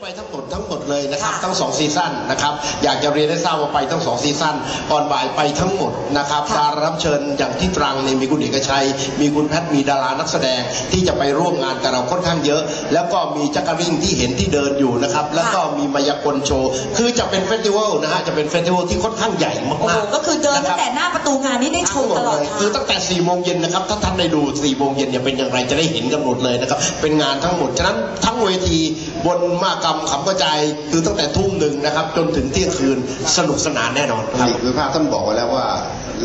ไปทั้งหมดทั้งหมดเลยนะครับค่ะทั้งสองซีซั่นนะครับอยากจะเรียนให้ทราบว่าไปทั้งสองซีซั่นก่อนบ่ายไปทั้งหมดนะครับค่ะดารารับเชิญอย่างที่ตรังเนี่ยมีคุณเอกชัย มีคุณแพทย์มีดารานักแสดงที่จะไปร่วมงานกับเราค่อนข้างเยอะ แล้วก็มีจักรวิ่งที่เห็นที่เดินอยู่นะครับแล้วก็มีมายากลโชว์คือจะเป็นเฟสติวัลนะฮะจะเป็นเฟสติวัลที่ค่อนข้างใหญ่โอ้โหมากๆก็คือ เดินตั้งแต่ะหน้าประตูงานนี่ได้ครับชมตลอดทั้งหมเลยทางคือตั้งแต่4ี่โมงเย็นนะครับถ้าท่านได้ดู4ี่โมงเย็นเนี่ยเป็นอย่างไรจะได้เห็นกันหมดเลยนะครับเป็นงานทั้งหมดฉะนั้นทั้งเวทีบนมากรรมขำกระจายคือตั้งแต่ทุ่มหนึ่งนะครับ จนถึงเที่ยงคืนสนุกสนานแน่นอนครับหลีกวิภาคท่านบอกไว้แล้วว่า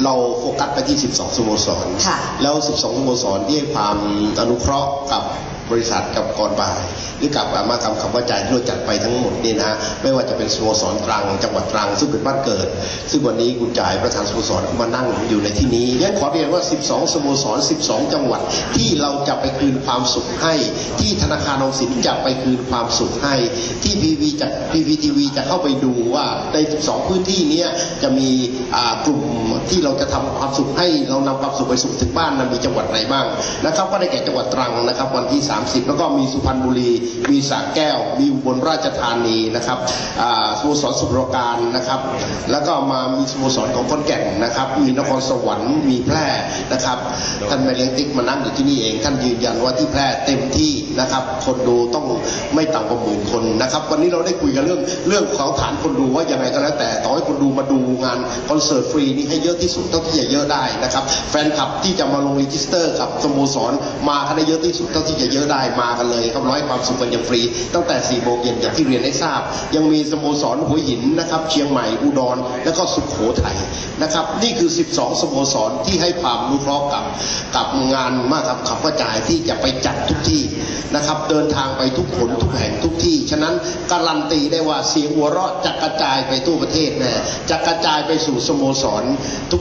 เราโฟกัสไปที่ 12 สโมสรค่ะแล้ว 12 สโมสรที่ให้ความอนุเคราะห์กับ บริษัทกับกรบ่าย หรือกับมากรรมคำว่าจ่ายที่เราจัดไปทั้งหมดนี่นะฮะไม่ว่าจะเป็นสโมสรตรังจังหวัดตรังซึ่งเป็นบ้านเกิด ซึ่งวันนี้คุณจ่ายประธานสโมสรมานั่งอยู่ในที่นี้งั้นขอเรียนว่า 12 สโมสร 12 จังหวัดที่เราจะไปคืนความสุขให้ ที่ธนาคารออมสินจะไปคืนความสุขให้ ที่พีวีจะพีวีทีวีจะเข้าไปดูว่าใน 12 พื้นที่นี้จะมีอ่ากลุ่มที่เราจะทำความสุขให้เรานำความสุขไปสู่ถึงบ้านนะมีจังหวัดไหนบ้างนะครับก็ได้แก่จังหวัดตรังนะครับวันที่30 แล้วก็มีสุพรรณบุรี มีสระแก้ว มีอุบลราชธานีนะครับอ่าสโมสรสุรการนะครับ แล้วก็มามีสโมสรของขอนแก่นนะครับ มีนครสวรรค์ มีแพร่นะครับ ท่านแม่เลี้ยงติ๊กมานั่งอยู่ที่นี่เอง ท่านยืนยันว่าที่แพร่เต็มที่นะครับ คนดูต้องไม่ต่ำกว่าหมื่นคนนะครับ วันนี้เราได้คุยกันเรื่องเรื่องของฐานคนดูว่ายังไงก็แล้วแต่ต่อให้คนดูมาดูงานคอนเสิร์ตฟรีนี่ให้เยอะที่สุดเท่าที่จะเยอะได้นะครับ แฟนคลับที่จะมาลงรีจิสเตอร์กับสโมสรมากันได้เยอะที่สุดเท่าที่จะเยอะได้มากันเลยครับร้อยความสุขกันอย่างฟรี ตั้งแต่4โมงเย็นอย่างที่เรียนให้ทราบ ยังมีสโมสรหัวหินนะครับเชียงใหม่อุดรแล้วก็สุขโขทัยนะครับ นี่คือ 12 สโมสรที่ให้ความรู้เคราะห์กับกับงานมากครับขับกระจายที่จะไปจัดทุกที่ นะครับ เดินทางไปทุกขนทุกแห่งทุกที่ ฉะนั้นการันตีได้ว่าเสียงหัวเราะจะกระจายไปทั่วประเทศแน่จะกระจายไปสู่สโมสร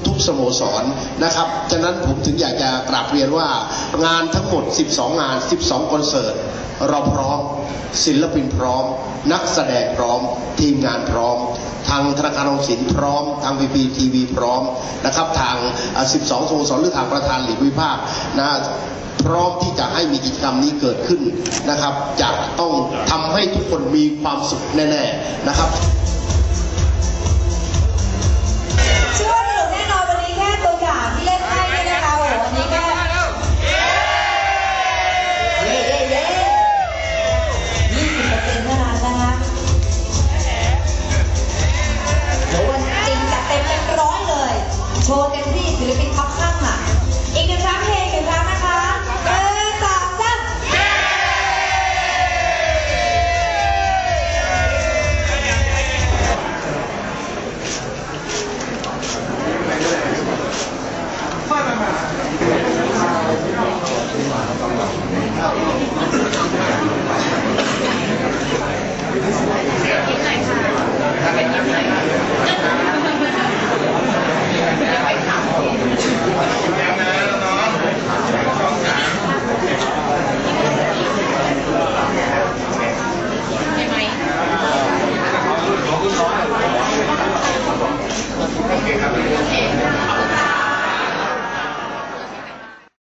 ทุกๆ สโมสรนะครับ ฉะนั้นผมถึงอยากจะกราบเรียนว่างานทั้งหมด 12 งาน 12 คอนเสิร์ต เราพร้อม ศิลปินพร้อม นักแสดงพร้อม ทีมงานพร้อมางธนาคารออมสินพร้อม ทางพีพีทีวีพร้อมนะครับทาง 12สโมสรหรือทางประธานหลีกวิภาคนะพร้อมที่จะให้มีกิจกรรมนี้เกิดขึ้นนะครับจะต้องทำให้ทุกคนมีความสุขแน่ ๆ นะครับ ที่ศิลปินท็อปข้างหลังอีกนึ่งคง